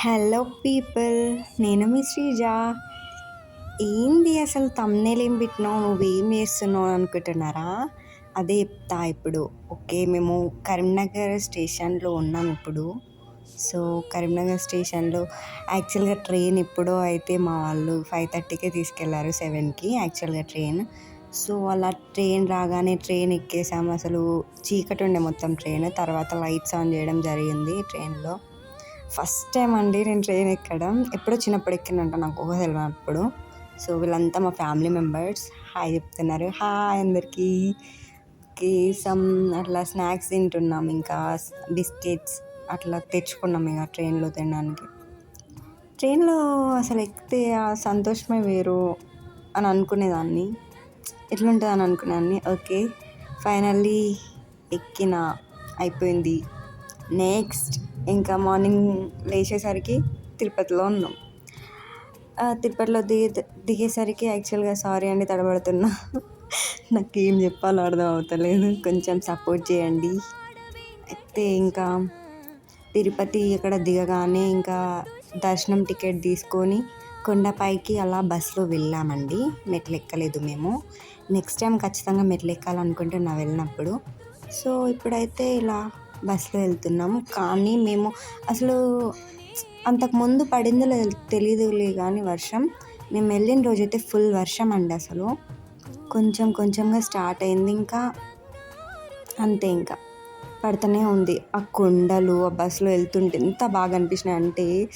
Hello people నేను మీ శ్రీజ. ఏంది అసలు తమ్నేలు ఏం పెట్టినావు? నువ్వేం చేస్తున్నావు అనుకుంటున్నారా? అదే చెప్తా ఇప్పుడు. ఓకే మేము కరీంనగర్ స్టేషన్లో ఉన్నాం ఇప్పుడు. సో కరీంనగర్ స్టేషన్లో యాక్చువల్గా ట్రైన్ ఎప్పుడో అయితే మా వాళ్ళు ఫైవ్ థర్టీకే తీసుకెళ్ళారు సెవెన్కి యాక్చువల్గా ట్రైన్ సో అలా ట్రైన్ రాగానే ట్రైన్ ఎక్కేసాము అసలు చీకటి ఉండే మొత్తం ట్రైన్ తర్వాత లైట్స్ ఆన్ చేయడం జరిగింది ట్రైన్లో ఫస్ట్ టైం అండి నేను ట్రైన్ ఎక్కడం. ఎప్పుడో చిన్నప్పుడు ఎక్కినంట నాకు ఊహ తెలియనప్పుడు. సో వీళ్ళంతా మా ఫ్యామిలీ మెంబర్స్ హాయ్ చెప్తున్నారు. హాయ్ అందరికీ. కేసం అట్లా స్నాక్స్ తింటున్నాం. ఇంకా బిస్కెట్స్ అట్లా తెచ్చుకున్నాం ఇక ట్రైన్లో తినడానికి. ట్రైన్లో అసలు ఎక్కితే ఆ సంతోషమే వేరు అని అనుకునేదాన్ని. ఎట్లుంటుంది అని అనుకునేదాన్ని. ఓకే ఫైనల్లీ ఎక్కిన అయిపోయింది. నెక్స్ట్ ఇంకా మార్నింగ్ లేచేసరికి తిరుపతిలో ఉన్నాం. తిరుపతిలో దిగే దిగేసరికి యాక్చువల్గా సారీ అండి తడబడుతున్నా. నాకు ఏం చెప్పాలో అర్థం అవుతలేదు. కొంచెం సపోర్ట్ చేయండి. అయితే ఇంకా తిరుపతి అక్కడ దిగగానే ఇంకా దర్శనం టికెట్ తీసుకొని కొండపైకి అలా బస్సులో వెళ్ళామండి. మెట్లు ఎక్కలేదు మేము. నెక్స్ట్ టైం ఖచ్చితంగా మెట్లు ఎక్కాలనుకుంటున్నా వెళ్ళినప్పుడు. సో ఇప్పుడైతే ఇలా బస్సులో వెళ్తున్నాం కానీ మేము అసలు అంతకుముందు పడిందో తెలియదులే కానీ వర్షం. మేము వెళ్ళిన రోజైతే ఫుల్ వర్షం అండి అసలు. కొంచెం కొంచెంగా స్టార్ట్ అయింది. ఇంకా అంతే ఇంకా. పడుతూనే ఉంది. ఆ కొండలు ఆ బస్సులో వెళ్తుంటే ఎంత బాగా అనిపించినాయి అంటే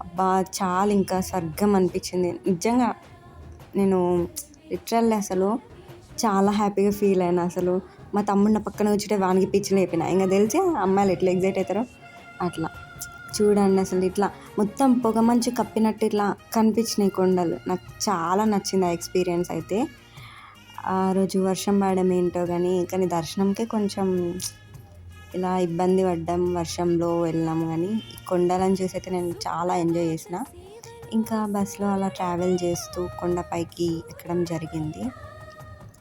అబ్బా చాలా ఇంకా స్వర్గం అనిపించింది. నిజంగా నేను లిటరల్లీ అసలు చాలా హ్యాపీగా ఫీల్ అయినా అసలు. మా తమ్ముడిని పక్కన కూర్చుంటే వానికి పిచ్చి లేపిన. ఇంకా తెలిసి అమ్మాయిలు ఎట్లా ఎగ్జైట్ అవుతారో అట్లా. చూడండి అసలు ఇట్లా మొత్తం పొగ మంచి కప్పినట్టు ఇట్లా కనిపించినాయి కొండలు. నాకు చాలా నచ్చింది ఆ ఎక్స్పీరియన్స్ అయితే. ఆ రోజు వర్షం పడడం ఏంటో కానీ కానీ దర్శనంకే కొంచెం ఇలా ఇబ్బంది పడ్డం వర్షంలో వెళ్ళాము కానీ కొండలను చూసి అయితే నేను చాలా ఎంజాయ్ చేసిన. ఇంకా బస్సులో అలా ట్రావెల్ చేస్తూ కొండపైకి ఎక్కడం జరిగింది.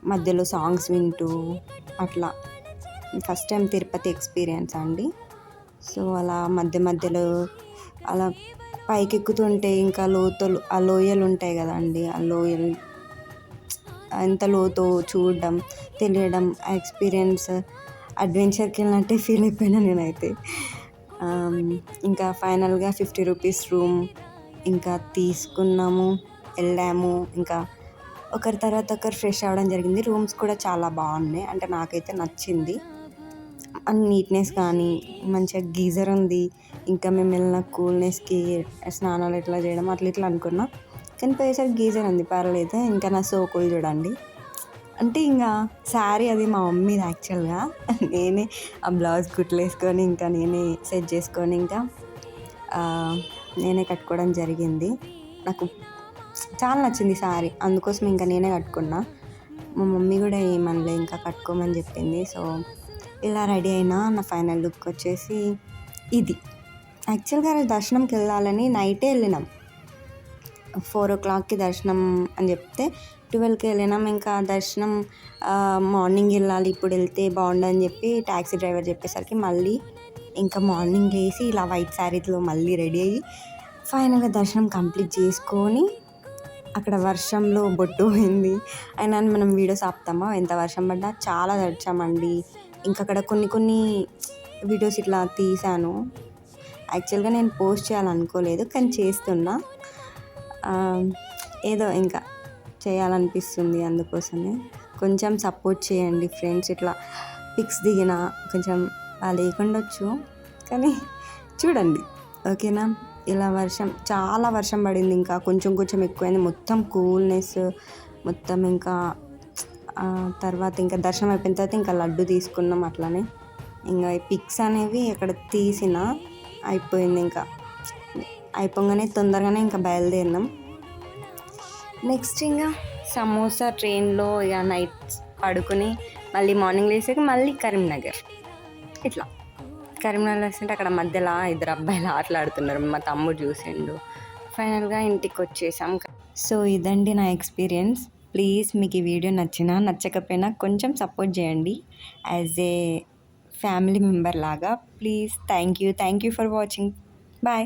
మధ్యలో సాంగ్స్ వింటూ అట్లా. ఫస్ట్ టైం తిరుపతి ఎక్స్పీరియన్స్ అండి. సో అలా మధ్య మధ్యలో అలా పైకి ఎక్కుతుంటే ఇంకా లోతులు ఆ లోయలు ఉంటాయి కదండి ఆ లోయలు. ఎంత లోతు చూడడం తెలియడం ఆ ఎక్స్పీరియన్స్ అడ్వెంచర్కి వెళ్ళినట్టే ఫీల్ అయిపోయినా నేనైతే. Um, ఇంకా ఫైనల్గా ఫిఫ్టీ రూపీస్ రూమ్ ఇంకా తీసుకున్నాము వెళ్ళాము. ఇంకా ఒకరి తర్వాత ఒకరు ఫ్రెష్ అవ్వడం జరిగింది. రూమ్స్ కూడా చాలా బాగున్నాయి. అంటే నాకైతే నచ్చింది. అండ్ నీట్నెస్ కానీ మంచిగా గీజర్ ఉంది. ఇంకా మేము వెళ్ళిన కూల్నెస్కి స్నానాలు ఎట్లా చేయడం అట్లా ఇట్లా అనుకున్నా. కానీ పోయేసరికి గీజర్ ఉంది. పర్లేదు ఇంకా నా సోకులు చూడండి. అంటే ఇంకా శారీ అది మా మమ్మీది యాక్చువల్గా. నేనే ఆ బ్లౌజ్ కుట్లేసుకొని ఇంకా నేనే సెట్ చేసుకొని ఇంకా నేనే కట్టుకోవడం జరిగింది. నాకు చాలా నచ్చింది సారీ అందుకోసం ఇంకా నేనే కట్టుకున్నా. మా మమ్మీ కూడా ఏమనలే ఇంకా కట్టుకోమని చెప్పింది. సో ఇలా రెడీ అయినా నా ఫైనల్ లుక్ వచ్చేసి ఇది. యాక్చువల్గా దర్శనంకి వెళ్ళాలని నైటే వెళ్ళినాం. ఫోర్ ఓ క్లాక్కి దర్శనం అని చెప్తే ట్వెల్వ్కి వెళ్ళినాం. ఇంకా దర్శనం మార్నింగ్ వెళ్ళాలి ఇప్పుడు వెళ్తే బాగుండని చెప్పి ట్యాక్సీ డ్రైవర్ చెప్పేసరికి మళ్ళీ ఇంకా మార్నింగ్ వేసి ఇలా వైట్ శారీలో మళ్ళీ రెడీ అయ్యి ఫైనల్గా దర్శనం కంప్లీట్ చేసుకొని అక్కడ వర్షంలో బొట్టు పోయింది. అయినా మనం వీడియోస్ ఆపుతామా? ఎంత వర్షం పడ్డా? చాలా తడిచామండి. ఇంకా అక్కడ కొన్ని కొన్ని వీడియోస్ ఇట్లా తీసాను యాక్చువల్గా నేను పోస్ట్ చేయాలనుకోలేదు కానీ చేస్తున్నా. ఏదో ఇంకా చేయాలనిపిస్తుంది అందుకోసమే. కొంచెం సపోర్ట్ చేయండి ఫ్రెండ్స్ ఇట్లా పిక్స్ దిగిన కొంచెం లేకుండొచ్చు. కానీ చూడండి ఓకేనా? ఇలా వర్షం చాలా వర్షం పడింది ఇంకా. కొంచెం కొంచెం ఎక్కువైంది. మొత్తం కూల్నెస్ మొత్తం ఇంకా తర్వాత ఇంకా దర్శనం అయిపోయిన తర్వాత ఇంకా లడ్డు తీసుకున్నాం అట్లానే. ఇంకా ఈ పిక్స్ అనేవి అక్కడ తీసిన అయిపోయింది ఇంకా. అయిపోగానే తొందరగానే ఇంకా బయలుదేరినాం. నెక్స్ట్ ఇంకా సమోసా ట్రైన్లో ఇక నైట్ పడుకుని మళ్ళీ మార్నింగ్ లేసాక మళ్ళీ కరీంనగర్. ఇట్లా. కరీంనగర్లో వస్తుంటే అక్కడ మధ్యలో ఇద్దరు అబ్బాయిలు ఆటలాడుతున్నారు. మా తమ్ముడు చూసిండు. ఫైనల్గా ఇంటికి వచ్చేసాం సో ఇదండి నా ఎక్స్పీరియన్స్. ప్లీజ్ మీకు ఈ వీడియో నచ్చినా నచ్చకపోయినా కొంచెం సపోర్ట్ చేయండి. యాజ్ ఏ ఫ్యామిలీ మెంబర్ లాగా please thank you. Thank you for watching. Bye.